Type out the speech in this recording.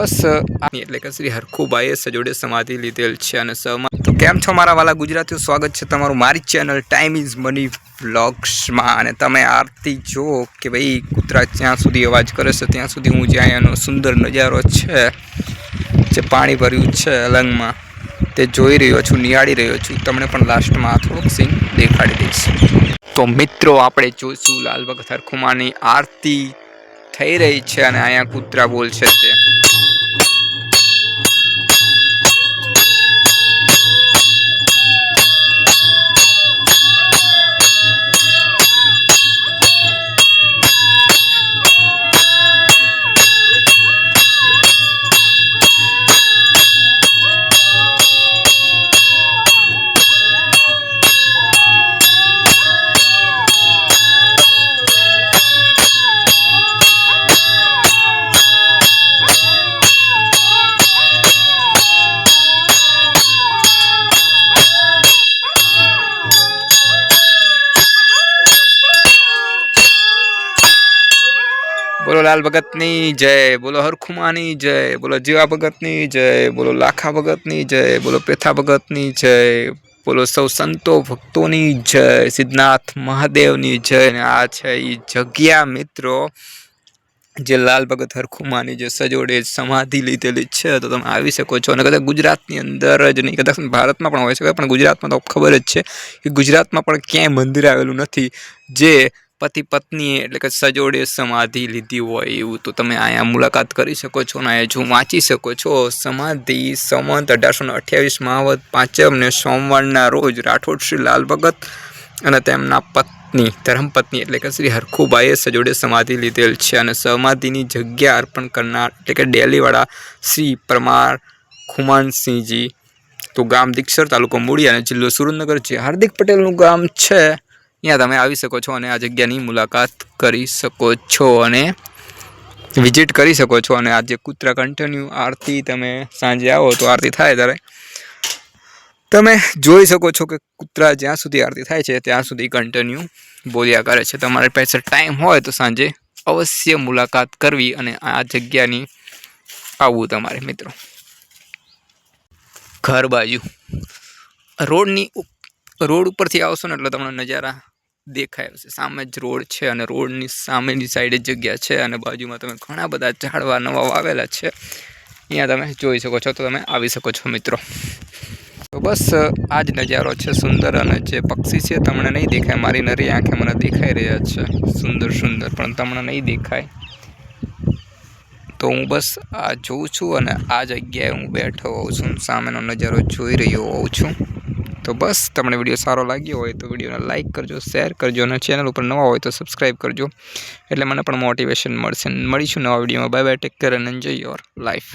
બસ એટલે કે શ્રી હરખુભાઈએ સજોડે સમાધિ લીધેલ છે અને સમા તો કેમ છો મારા વાલા ગુજરાતીઓ? સ્વાગત છે તમારું મારી ચેનલ ટાઈમ ઇઝ મની વ્લોગ્સમાં અને તમે આરતી જો કે ભાઈ કૂતરા જ્યાં સુધી અવાજ કરે છે, ત્યાં સુધી હું જ્યાં એનો સુંદર નજારો છે, જે પાણી ભર્યું છે અલંગમાં, તે જોઈ રહ્યો છું, નિહાળી રહ્યો છું. તમને પણ લાસ્ટમાં થોડુંક સીન દેખાડી દઈશ. તો મિત્રો, આપણે જોઈશું લાલ ભગત હરખુમાની આરતી થઈ રહી છે અને અહીંયા કૂતરા બોલશે તે. બોલો લાલ ભગતની જય, બોલો હરખુમાની જય, બોલો જીવા ભગતની જય, બોલો લાખા ભગતની જય, બોલો પેથા ભગતની જય, બોલો સૌ સંતો ભક્તોની જય, સિદ્ધનાથ મહાદેવની જય અને આ છે એ જગ્યા મિત્રો, જે લાલ ભગત હરખુમાની જે સજોડે સમાધિ લીધેલી છે, તો તમે આવી શકો છો. અને કદાચ ગુજરાતની અંદર જ નહીં, કદાચ ભારતમાં પણ હોય શકે, પણ ગુજરાતમાં તો ખબર જ છે કે ગુજરાતમાં પણ ક્યાંય મંદિર આવેલું નથી, જે પતિ પત્નીએ એટલે કે સજોડે સમાધિ લીધી હોય એવું તો તમે અહીંયા મુલાકાત કરી શકો છો અને જો વાંચી શકો છો. સમાધિ સંવંત અઢારસો ને અઠ્યાવીસ માવત પાંચમને સોમવારના રોજ રાઠોડ શ્રી લાલ ભગત અને તેમના પત્ની ધર્મપત્ની એટલે કે શ્રી હરખુભાઈએ સજોડે સમાધિ લીધેલ છે અને સમાધિની જગ્યા અર્પણ કરનાર એટલે કે ડેલીવાળા શ્રી પરમાર ખુમાનસિંહજી. તો ગામ દીક્ષર તાલુકો મૂડી અને જિલ્લો સુરેન્દ્રનગર. જે હાર્દિક પટેલનું ગામ છે. ત્યાં તમે આવી શકો છો અને આ જગ્યાની મુલાકાત કરી શકો છો અને વિઝિટ કરી શકો છો અને આજે કૂતરા કન્ટિન્યુ આરતી તમે સાંજે આવો તો આરતી થાય ત્યારે. તમે જોઈ શકો છો કે કૂતરા જ્યાં સુધી આરતી થાય છે ત્યાં સુધી કન્ટિન્યુ બોલ્યા કરે છે. તમારી પાસે ટાઈમ હોય તો સાંજે અવશ્ય મુલાકાત કરવી અને આ જગ્યાની આવવું તમારે મિત્રો. ઘર બાજુ. રોડની રોડ ઉપરથી આવશો ને એટલે તમને નજારા દેખાય છે. સામે જ રોડ છે અને રોડની સામેની સાઈડે જગ્યા છે અને બાજુમાં તમે ઘણા બધા ઝાડવા નવા વાવેલા છે. અહીંયા તમે જોઈ શકો છો, તો તમે આવી શકો છો મિત્રો. તો બસ, આ જ નજારો છે સુંદર અને જે પક્ષી છે તમને નહીં દેખાય. મારી નરી આંખે મને દેખાઈ રહ્યા છે. સુંદર સુંદર, પણ તમને નહીં દેખાય. તો હું બસ આ જોઉં છું અને આ જગ્યાએ હું બેઠો હોઉં છું. સામેનો નજારો જોઈ રહ્યો હોઉં છું. તો બસ, તમને વીડિયો સારો લાગ્યો હોય તો વિડીયોને લાઇક કરજો શેર કરજો અને ચેનલ ઉપર નવા હોય તો સબસ્ક્રાઈબ કરજો. એટલે મને પણ મોટિવેશન મળશે. મળીશું નવા વિડીયોમાં. બાય બાય ટેક કેર અને એન્જોય યોર લાઈફ